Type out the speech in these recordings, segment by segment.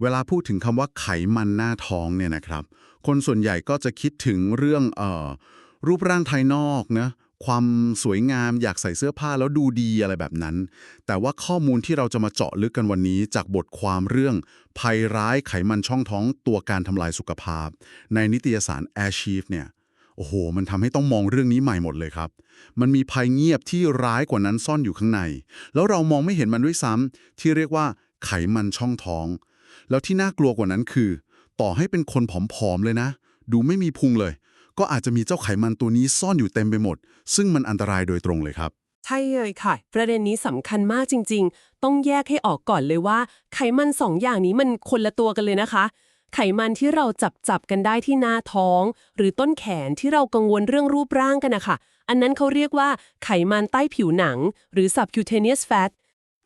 เวลาพูดถึงคำว่าไขมันหน้าท้องเนี่ยนะครับ คนส่วนใหญ่ก็จะคิดถึงเรื่องเอ่อรูปร่างภายนอกนะความสวยงามอยากใส่เสื้อผ้าแล้วดูดีอะไรแบบนั้น แต่ว่าข้อมูลที่เราจะมาเจาะลึกกันวันนี้ จากบทความเรื่อง ภัยร้ายไขมันช่องท้องตัวการทำลายสุขภาพ ในนิตยสาร Air Chief เนี่ยโอ้โห มันทำให้ต้องมองเรื่องนี้ใหม่หมดเลยครับ มันมีภัยเงียบที่ร้ายกว่านั้นซ่อนอยู่ข้างใน แล้วเรามองไม่เห็นมันด้วยซ้ำที่เรียกว่าไขมันช่องท้อง แล้วที่น่ากลัวกว่านั้นคือ ต่อให้เป็นคนผอมๆเลยนะ ดูไม่มีพุงเลย ก็อาจจะมีเจ้าไขมันตัวนี้ซ่อนอยู่เต็มไปหมด ซึ่งมันอันตรายโดยตรงเลยครับ ใช่เลยค่ะ ประเด็นนี้สำคัญมากจริง ๆ ต้องแยกให้ออกก่อนเลยว่า ไขมันสองอย่างนี้มันคนละตัวกันเลยนะคะไขมันที่เราจับจับกันได้ที่หน้าท้อง หรือต้นแขนที่เรากังวลเรื่องรูปร่างกันนะคะอันนั้นเขาเรียกว่าไขมันใต้ผิวหนัง หรือ subcutaneous fat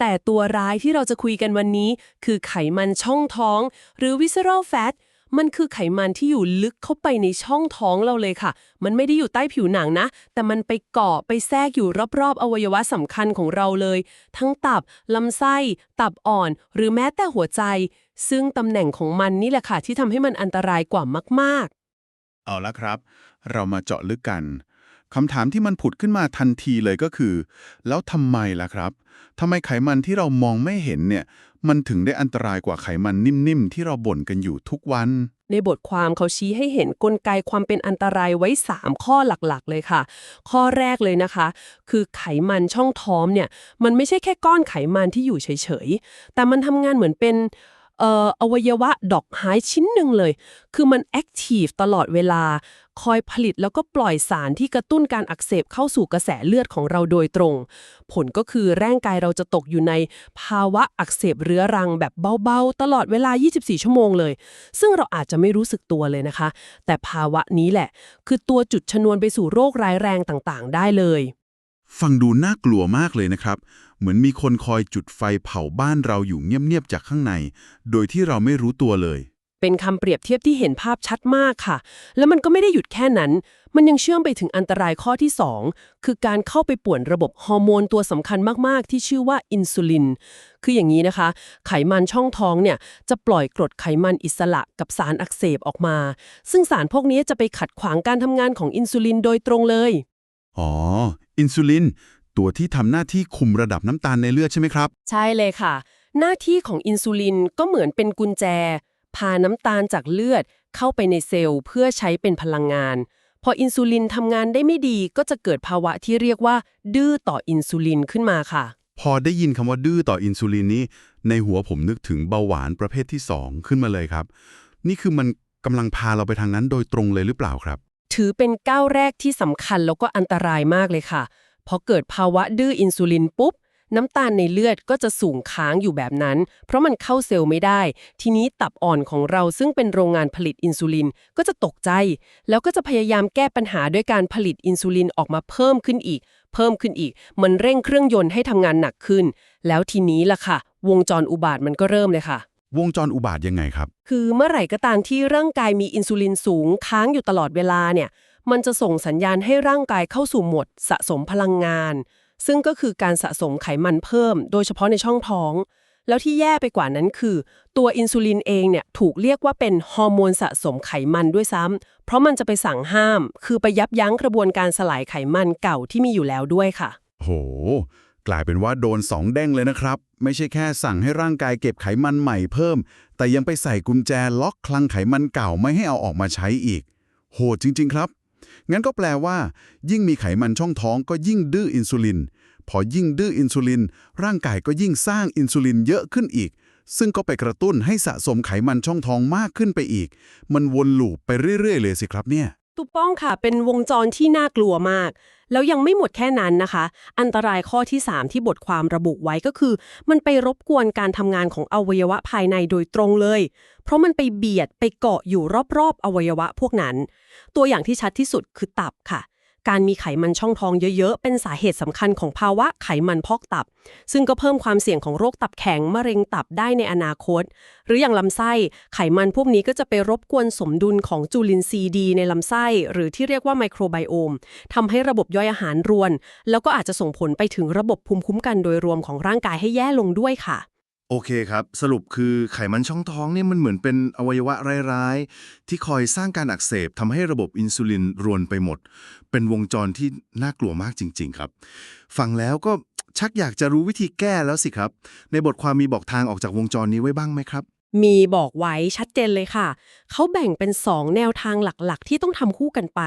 แต่ตัวร้ายที่เราจะคุยกันวันนี้ คือไขมันช่องท้อง หรือ visceral fat มันคือไขมันที่อยู่ลึกเข้าไปในช่องท้องเราเลยค่ะ มันไม่ได้อยู่ใต้ผิวหนังนะ แต่มันไปเกาะไปแทรกอยู่รอบๆ อวัยวะสำคัญของเราเลย ทั้งตับ ลำไส้ ตับอ่อน หรือแม้แต่หัวใจ ซึ่งตำแหน่งของมันนี่แหละค่ะ ที่ทำให้มันอันตรายกว่ามากๆ เอาละครับ เรามาเจาะลึกกัน คำถามที่มันผุดขึ้นมาทันทีเลยก็คือ แล้วทำไมล่ะครับทำไมไขมันที่เรามองไม่เห็นเนี่ย มันถึงได้อันตรายกว่าไขมันนิ่มๆ ที่เราบ่นกันอยู่ทุกวัน ในบทความเขาชี้ให้เห็นกลไกความเป็นอันตรายไว้ 3 ข้อหลักๆ เลยค่ะ ข้อแรกเลยนะคะ คือไขมันช่องท้องเนี่ย มันไม่ใช่แค่ก้อนไขมันที่อยู่เฉยๆ แต่มันทำงานเหมือนเป็น อ่ออวัยวะดอกหายชิ้นหนึ่งเลย คือมันแอคทีฟตลอดเวลา คอยผลิตแล้วก็ปล่อยสารที่กระตุ้นการอักเสบเข้าสู่กระแสเลือดของเราโดยตรง ผลก็คือร่างกายเราจะตกอยู่ในภาวะอักเสบเรื้อรังแบบเบาๆ ตลอดเวลา 24 ชั่วโมงเลย ซึ่งเราอาจจะไม่รู้สึกตัวเลยนะคะ แต่ภาวะนี้แหละ คือตัวจุดชนวนไปสู่โรคร้ายแรงต่างๆ ได้เลย ฟังดูน่ากลัวมากเลยนะครับ เหมือนมีคนคอยจุดไฟเผาบ้านเราอยู่เงียบๆจากข้างใน โดยที่เราไม่รู้ตัวเลย เป็นคำเปรียบเทียบที่เห็นภาพชัดมากค่ะ แล้วมันก็ไม่ได้หยุดแค่นั้น มันยังเชื่อมไปถึงอันตรายข้อที่ 2 คือการเข้าไปป่วนระบบฮอร์โมนตัวสำคัญมากๆ ที่ชื่อว่าอินซูลิน คืออย่างนี้นะคะ ไขมันช่องท้องเนี่ยจะปล่อยกรดไขมันอิสระกับสารอักเสบออกมา ซึ่งสารพวกนี้จะไปขัดขวางการทำงานของอินซูลินโดยตรงเลย อ๋อ อินซูลิน ตัวที่ทำหน้าที่คุมระดับน้ำตาลในเลือดใช่ไหมครับ ใช่เลยค่ะ หน้าที่ของอินซูลินก็เหมือนเป็นกุญแจ พาน้ำตาลจากเลือดเข้าไปในเซลล์เพื่อใช้เป็นพลังงาน พออินซูลินทำงานได้ไม่ดีก็จะเกิดภาวะที่เรียกว่า ดื้อต่ออินซูลินขึ้นมาค่ะ พอได้ยินคำว่าดื้อต่ออินซูลินนี้ ในหัวผมนึกถึงเบาหวานประเภทที่ 2 ขึ้นมาเลยครับ นี่คือมันกำลังพาเราไปทางนั้นโดยตรงเลยหรือเปล่าครับ ถือเป็นก้าวแรกที่สำคัญแล้วก็อันตรายมากเลยค่ะ พอเกิดภาวะดื้ออินซูลินปุ๊บ น้ำตาลในเลือดก็จะสูงค้างอยู่แบบนั้น เพราะมันเข้าเซลล์ไม่ได้ ทีนี้ตับอ่อนของเราซึ่งเป็นโรงงานผลิตอินซูลินก็จะตกใจ แล้วก็จะพยายามแก้ปัญหาด้วยการผลิตอินซูลินออกมาเพิ่มขึ้นอีก เพิ่มขึ้นอีก มันเร่งเครื่องยนต์ให้ทำงานหนักขึ้น แล้วทีนี้ล่ะค่ะ วงจรอุบาทมันก็เริ่มเลยค่ะวงจรอุบาทยังไงครับ คือเมื่อไหร่ก็ตามที่ร่างกายมีอินซูลินสูงค้างอยู่ตลอดเวลาเนี่ย มันจะส่งสัญญาณให้ร่างกายเข้าสู่โหมดสะสมพลังงาน ซึ่งก็คือการสะสมไขมันเพิ่ม โดยเฉพาะในช่องท้อง แล้วที่แย่ไปกว่านั้นคือ ตัวอินซูลินเองเนี่ยถูกเรียกว่าเป็นฮอร์โมนสะสมไขมันด้วยซ้ำเพราะมันจะไปสั่งห้าม คือไปยับยั้งกระบวนการสลายไขมันเก่าที่มีอยู่แล้วด้วยค่ะ โห กลายเป็นว่าโดนสองแด้งเลยนะครับ ไม่ใช่แค่สั่งให้ร่างกายเก็บไขมันใหม่เพิ่ม แต่ยังไปใส่กุญแจล็อกคลังไขมันเก่าไม่ให้เอาออกมาใช้อีก โหดจริง ๆ ครับ งั้นก็แปลว่า ยิ่งมีไขมันช่องท้องก็ยิ่งดื้ออินซูลิน พอยิ่งดื้ออินซูลิน ร่างกายก็ยิ่งสร้างอินซูลินเยอะขึ้นอีก ซึ่งก็ไปกระตุ้นให้สะสมไขมันช่องท้องมากขึ้นไปอีก มันวนลูปไปเรื่อยๆ เลยสิครับเนี่ย ถูกต้องค่ะ เป็นวงจรที่น่ากลัวมาก แล้วยังไม่หมดแค่นั้นนะคะ อันตรายข้อที่ 3 ที่บทความระบุไว้ก็คือ มันไปรบกวนการทำงานของอวัยวะภายในโดยตรงเลย เพราะมันไปเบียดไปเกาะอยู่รอบๆอวัยวะพวกนั้น ตัวอย่างที่ชัดที่สุดคือตับค่ะ การมีไขมันช่องท้องเยอะๆ เป็นสาเหตุสำคัญของภาวะไขมันพอกตับ ซึ่งก็เพิ่มความเสี่ยงของโรคตับแข็งมะเร็งตับได้ในอนาคต หรืออย่างลำไส้ไขมันพวกนี้ก็จะไปรบกวนสมดุลของจุลินทรีย์ดีในลำไส้ หรือที่เรียกว่าไมโครไบโอมทำให้ระบบย่อยอาหารรวน แล้วก็อาจจะส่งผลไปถึงระบบภูมิคุ้มกันโดยรวมของร่างกายให้แย่ลงด้วยค่ะ โอเคครับ สรุปคือไขมันช่องท้องเนี่ยมันเหมือนเป็นอวัยวะร้ายๆ ที่คอยสร้างการอักเสบทำให้ระบบอินซูลินรวนไปหมด เป็นวงจรที่น่ากลัวมากจริง ๆ ครับ ฟังแล้วก็ชักอยากจะรู้วิธีแก้แล้วสิครับ ในบทความมีบอกทางออกจากวงจรนี้ไว้บ้างไหมครับ มีบอกไว้ชัดเจนเลยค่ะ เขาแบ่งเป็น 2 แนวทางหลักๆ ที่ต้องทำคู่กันไป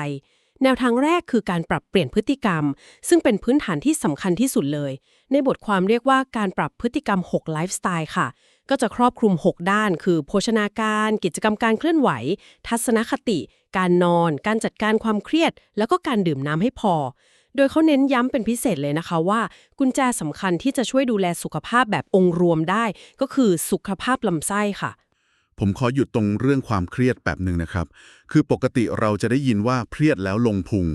แนวทางแรกคือการปรับเปลี่ยนพฤติกรรม ซึ่งเป็นพื้นฐานที่สำคัญที่สุดเลย ในบทความเรียกว่าการปรับพฤติกรรม6ไลฟ์สไตล์ค่ะ ก็จะครอบคลุม 6 ด้าน คือ โภชนาการ กิจกรรมการเคลื่อนไหว ทัศนคติ การนอน การจัดการความเครียด แล้วก็การดื่มน้ำให้พอโดยเขาเน้นย้ำเป็นพิเศษเลยนะคะว่า กุญแจสำคัญที่จะช่วยดูแลสุขภาพแบบองค์รวมได้ ก็คือสุขภาพลำไส้ค่ะ ผมขอหยุดตรงเรื่องความเครียดแบบหนึ่งนะครับ คือปกติเราจะได้ยินว่าเครียดแล้วลงพุง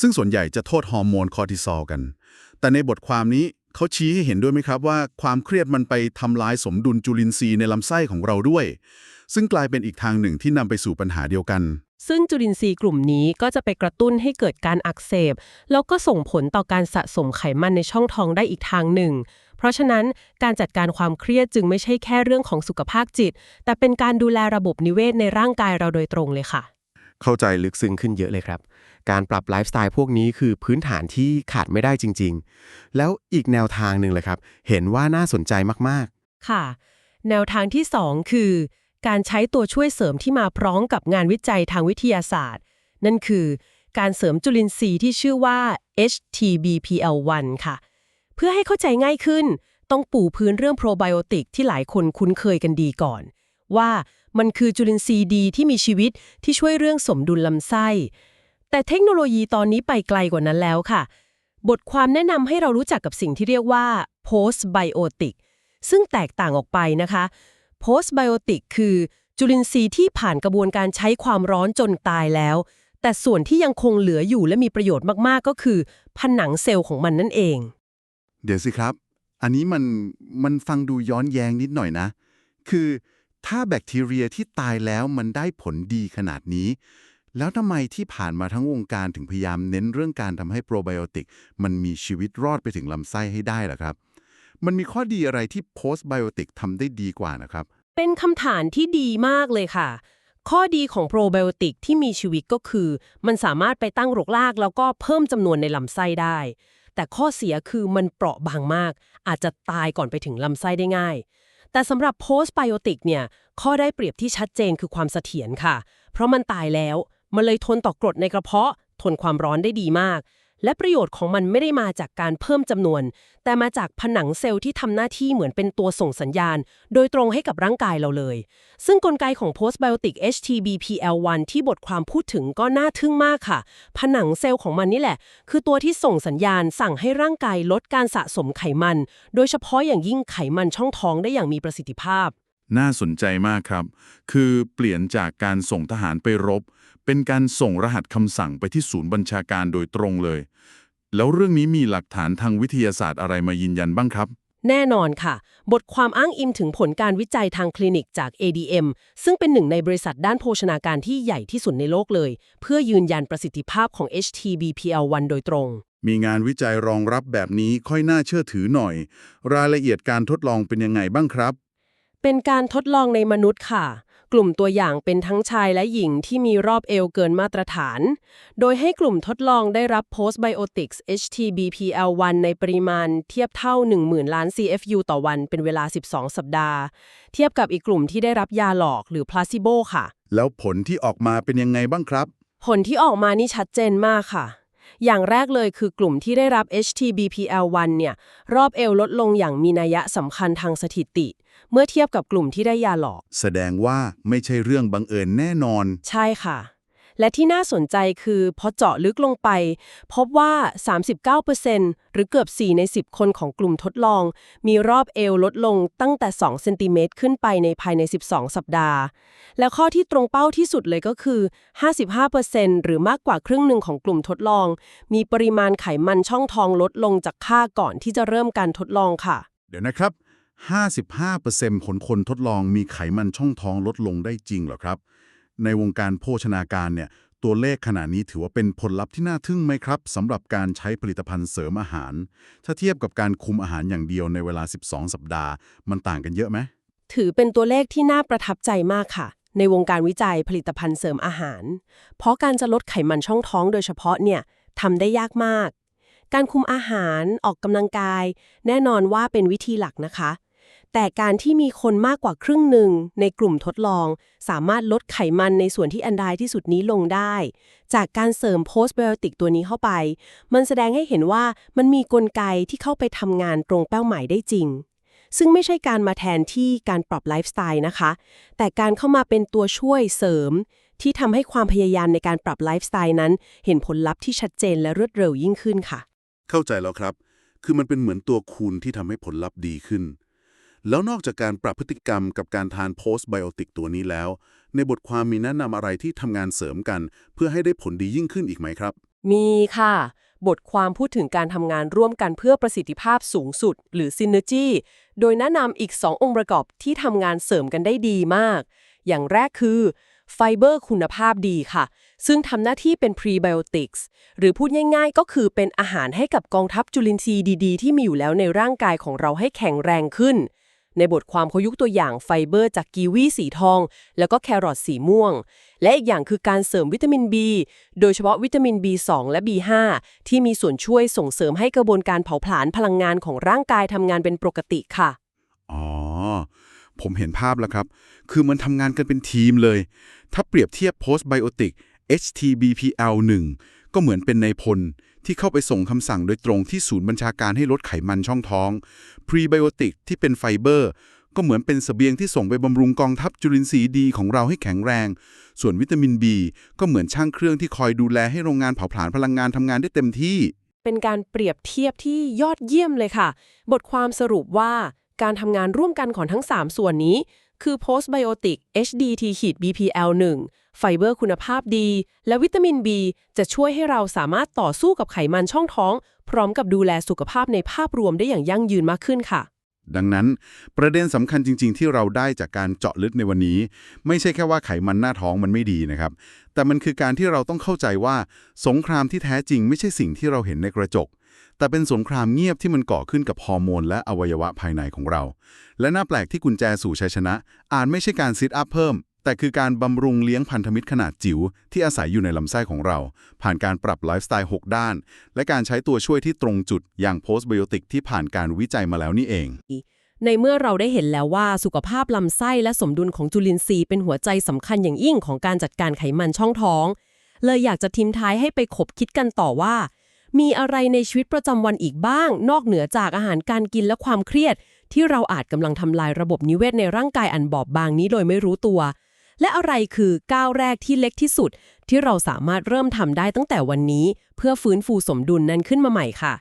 ซึ่งส่วนใหญ่จะโทษฮอร์โมนคอร์ติซอลกัน แต่ในบทความนี้เขาชี้ให้เห็นด้วยไหมครับว่าความเครียดมันไปทำลายสมดุลจุลินทรีย์ในลำไส้ของเราด้วย ซึ่งกลายเป็นอีกทางหนึ่งที่นำไปสู่ปัญหาเดียวกัน ซึ่งจุลินทรีย์กลุ่มนี้ก็จะไปกระตุ้นให้เกิดการอักเสบ แล้วก็ส่งผลต่อการสะสมไขมันในช่องท้องได้อีกทางหนึ่ง เพราะฉะนั้นการจัดการความเครียดจึงไม่ใช่แค่เรื่องของสุขภาพจิต แต่เป็นการดูแลระบบนิเวศในร่างกายเราโดยตรงเลยค่ะ เข้าใจลึกซึ้งขึ้นเยอะเลยครับ การปรับไลฟ์สไตล์พวกนี้คือพื้นฐานที่ขาดไม่ได้จริง ๆ แล้วอีกแนวทางหนึ่งเลยครับ เห็นว่าน่าสนใจมากค่ะ แนวทางที่ 2 คือ การใช้ตัวช่วยเสริมที่มาพร้อมกับงานวิจัยทางวิทยาศาสตร์ นั่นคือการเสริมจุลินทรีย์ที่ชื่อว่า HTBPL1 ค่ะ เพื่อให้เข้าใจง่ายขึ้น ต้องปูพื้นเรื่องโปรไบโอติกที่หลายคนคุ้นเคยกันดีก่อน ว่ามันคือจุลินทรีย์ดีที่มีชีวิตที่ช่วยเรื่องสมดุลลำไส้ แต่เทคโนโลยีตอนนี้ไปไกลกว่านั้นแล้วค่ะ บทความแนะนำให้เรารู้จักกับสิ่งที่เรียกว่า postbiotic ซึ่งแตกต่างออกไปนะคะ postbiotic คือจุลินทรีย์ที่ผ่านกระบวนการใช้ความร้อนจนตายแล้ว แต่ส่วนที่ยังคงเหลืออยู่และมีประโยชน์มาก ๆ ก็คือ ผนังเซลล์ของมันนั่นเอง เดี๋ยวสิครับ อันนี้มันมันฟังดูย้อนแย้งนิดหน่อยนะ คือถ้าแบคทีเรียที่ตายแล้วมันได้ผลดีขนาดนี้ แล้วทำไมที่ผ่านมาทั้งวงการถึงพยายามเน้นเรื่องการทำให้โปรไบโอติก มันมีชีวิตรอดไปถึงลำไส้ให้ได้ล่ะครับ มันมีข้อดีอะไรที่โพสต์ไบโอติกทำได้ดีกว่านะครับ เป็นคำถามที่ดีมากเลยค่ะข้อดีของโปรไบโอติกที่มีชีวิตก็คือ มันสามารถไปตั้งรกรากแล้วก็เพิ่มจำนวนในลำไส้ได้ แต่ข้อเสียคือมันเปราะบางมาก อาจจะตายก่อนไปถึงลำไส้ได้ง่าย แต่สำหรับโพสต์ไบโอติกเนี่ย ข้อได้เปรียบที่ชัดเจนคือความเสถียรค่ะ เพราะมันตายแล้ว มันเลยทนต่อกรดในกระเพาะ ทนความร้อนได้ดีมาก และประโยชน์ของมันไม่ได้มาจากการเพิ่มจำนวน แต่มาจากผนังเซลล์ที่ทำหน้าที่เหมือนเป็นตัวส่งสัญญาณ โดยตรงให้กับร่างกายเราเลย ซึ่งกลไกของ postbiotic HTBPL1 ที่บทความพูดถึงก็น่าทึ่งมากค่ะ ผนังเซลล์ของมันนี่แหละ คือตัวที่ส่งสัญญาณสั่งให้ร่างกายลดการสะสมไขมัน โดยเฉพาะอย่างยิ่งไขมันช่องท้องได้อย่างมีประสิทธิภาพ น่าสนใจมากครับ คือเปลี่ยนจากการส่งทหารไปรบ เป็นการส่งรหัสคำสั่งไปที่ศูนย์บัญชาการโดยตรงเลย แล้วเรื่องนี้มีหลักฐานทางวิทยาศาสตร์อะไรมายืนยันบ้างครับ แน่นอนค่ะ บทความอ้างอิงถึงผลการวิจัยทางคลินิกจาก ADM ซึ่งเป็นหนึ่งในบริษัทด้านโภชนาการที่ใหญ่ที่สุดในโลกเลย เพื่อยืนยันประสิทธิภาพของ HTBPL1 โดยตรง มีงานวิจัยรองรับแบบนี้ค่อยน่าเชื่อถือหน่อย รายละเอียดการทดลองเป็นยังไงบ้างครับ เป็นการทดลองในมนุษย์ค่ะ กลุ่มตัวอย่างเป็นทั้งชายและหญิงที่มีรอบเอวเกินมาตรฐาน โดยให้กลุ่มทดลองได้รับ Postbiotics HTBPL1 ในปริมาณเทียบเท่า 10,000 ล้าน CFU ต่อวันเป็นเวลา 12 สัปดาห์ เทียบกับอีกกลุ่มที่ได้รับยาหลอกหรือ placebo ค่ะ แล้วผลที่ออกมาเป็นยังไงบ้างครับ ผลที่ออกมานี่ชัดเจนมากค่ะ อย่างแรกเลยคือกลุ่มที่ได้รับ HTBPL1 เนี่ยรอบเอวลดลงอย่างมีนัยสำคัญทางสถิติ เมื่อเทียบกับกลุ่มที่ได้ยาหลอก แสดงว่าไม่ใช่เรื่องบังเอิญแน่นอน ใช่ค่ะ และที่น่าสนใจคือพอเจาะลึกลงไป พบว่า 39%หรือเกือบ 4 ใน 10 คนของกลุ่มทดลอง มีรอบเอวลดลงตั้งแต่ 2 เซนติเมตรขึ้นไปในภายใน 12 สัปดาห์ และข้อที่ตรงเป้าที่สุดเลยก็คือ 55%หรือมากกว่าครึ่งหนึ่งของกลุ่มทดลอง มีปริมาณไขมันช่องท้องลดลงจากค่าก่อนที่จะเริ่มการทดลองค่ะ เดี๋ยวนะครับ 55%ของคนทดลองมีไขมันช่องท้องลดลงได้จริงเหรอครับ ในวงการโภชนาการเนี่ยตัวเลขขนาดนี้ถือว่าเป็นผลลัพธ์ที่น่าทึ่งไหมครับสำหรับการใช้ผลิตภัณฑ์เสริมอาหาร ถ้าเทียบกับการคุมอาหารอย่างเดียวในเวลา 12 สัปดาห์ มันต่างกันเยอะไหมถือเป็นตัวเลขที่น่าประทับใจมากค่ะ ในวงการวิจัยผลิตภัณฑ์เสริมอาหาร เพราะการจะลดไขมันช่องท้องโดยเฉพาะเนี่ยทำได้ยากมาก การคุมอาหารออกกำลังกาย แน่นอนว่าเป็นวิธีหลักนะคะ แต่การที่มีคนมากกว่าครึ่งหนึ่งในกลุ่มทดลอง สามารถลดไขมันในส่วนที่อันตรายที่สุดนี้ลงได้ จากการเสริมโพสต์ไบโอติกตัวนี้เข้าไป มันแสดงให้เห็นว่ามันมีกลไกที่เข้าไปทำงานตรงเป้าหมายได้จริง ซึ่งไม่ใช่การมาแทนที่การปรับไลฟ์สไตล์นะคะ แต่การเข้ามาเป็นตัวช่วยเสริม ที่ทำให้ความพยายามในการปรับไลฟ์สไตล์นั้น เห็นผลลัพธ์ที่ชัดเจนและรวดเร็วยิ่งขึ้นค่ะ เข้าใจแล้วครับ คือมันเป็นเหมือนตัวคูณที่ทำให้ผลลัพธ์ดีขึ้น แล้วนอกจากการปรับพฤติกรรมกับการทานโพสต์ไบโอติกตัวนี้แล้ว ในบทความมีแนะนำอะไรที่ทำงานเสริมกัน เพื่อให้ได้ผลดียิ่งขึ้นอีกไหมครับ มีค่ะ บทความพูดถึงการทำงานร่วมกันเพื่อประสิทธิภาพสูงสุด หรือ Synergy โดยแนะนำอีก 2 องค์ประกอบที่ทำงานเสริมกันได้ดีมาก อย่างแรกคือไฟเบอร์คุณภาพดีค่ะ ซึ่งทำหน้าที่เป็น Prebiotics หรือพูดง่ายๆ ก็คือเป็นอาหารให้กับกองทัพจุลินทรีย์ดีๆ ที่มีอยู่แล้วในร่างกายของเราให้แข็งแรงขึ้น ในบทความเขายกตัวอย่างไฟเบอร์จากกีวีสีทอง แล้วก็แครอทสีม่วง และอีกอย่างคือการเสริมวิตามิน B โดยเฉพาะวิตามิน B2 และ B5 ที่มีส่วนช่วยส่งเสริมให้กระบวนการเผาผลาญพลังงานของร่างกายทำงานเป็นปกติค่ะ อ๋อ ผมเห็นภาพแล้วครับ คือมันทำงานกันเป็นทีมเลย ถ้าเปรียบเทียบโพสต์ไบโอติก HTBPL1 ก็เหมือนเป็นในายพล ที่เข้าไปส่งคำสั่งโดยตรงที่ศูนย์บัญชาการให้ลดไขมันช่องท้องพรีไบโอติกที่เป็นไฟเบอร์ ก็เหมือนเป็นเสบียงที่ส่งไปบำรุงกองทัพจุลินทรีย์ดีของเราให้แข็งแรง ส่วนวิตามิน B ก็เหมือนช่างเครื่องที่คอยดูแลให้โรงงานเผาผลาญพลังงานทำงานได้เต็มที่ เป็นการเปรียบเทียบที่ยอดเยี่ยมเลยค่ะ บทความสรุปว่าการทำงานร่วมกันของทั้ง 3 ส่วนนี้ คือ Postbiotic HDT-BPL1 ไฟเบอร์คุณภาพดี และวิตามิน B จะช่วยให้เราสามารถต่อสู้กับไขมันช่องท้อง พร้อมกับดูแลสุขภาพในภาพรวมได้อย่างยั่งยืนมากขึ้นค่ะ ดังนั้น ประเด็นสำคัญจริง ๆ ที่เราได้จากการเจาะลึกในวันนี้ ไม่ใช่แค่ว่าไขมันหน้าท้องมันไม่ดีนะครับ แต่มันคือการที่เราต้องเข้าใจว่า สงครามที่แท้จริงไม่ใช่สิ่งที่เราเห็นในกระจกแต่เป็นสงครามเงียบที่มันก่อขึ้นกับฮอร์โมนและอวัยวะภายในของเรา และน่าแปลกที่กุญแจสู่ชัยชนะอาจไม่ใช่การซิทอัพเพิ่ม แต่คือการบำรุงเลี้ยงพันธมิตรขนาดจิ๋วที่อาศัยอยู่ในลำไส้ของเรา ผ่านการปรับไลฟ์สไตล์ 6 ด้าน และการใช้ตัวช่วยที่ตรงจุดอย่างโพสต์ไบโอติกที่ผ่านการวิจัยมาแล้วนี่เอง ในเมื่อเราได้เห็นแล้วว่าสุขภาพลำไส้และสมดุลของจุลินทรีย์เป็นหัวใจสำคัญอย่างยิ่งของการจัดการไขมันช่องท้อง เลยอยากจะทิ้มท้ายให้ไปขบคิดกันต่อว่า มีอะไรในชีวิตประจำวันอีกบ้าง นอกเหนือจากอาหารการกินและความเครียด ที่เราอาจกำลังทำลายระบบนิเวศในร่างกายอันบอบบางนี้โดยไม่รู้ตัว และอะไรคือก้าวแรกที่เล็กที่สุด ที่เราสามารถเริ่มทำได้ตั้งแต่วันนี้ เพื่อฟื้นฟูสมดุลนั้นขึ้นมาใหม่ค่ะ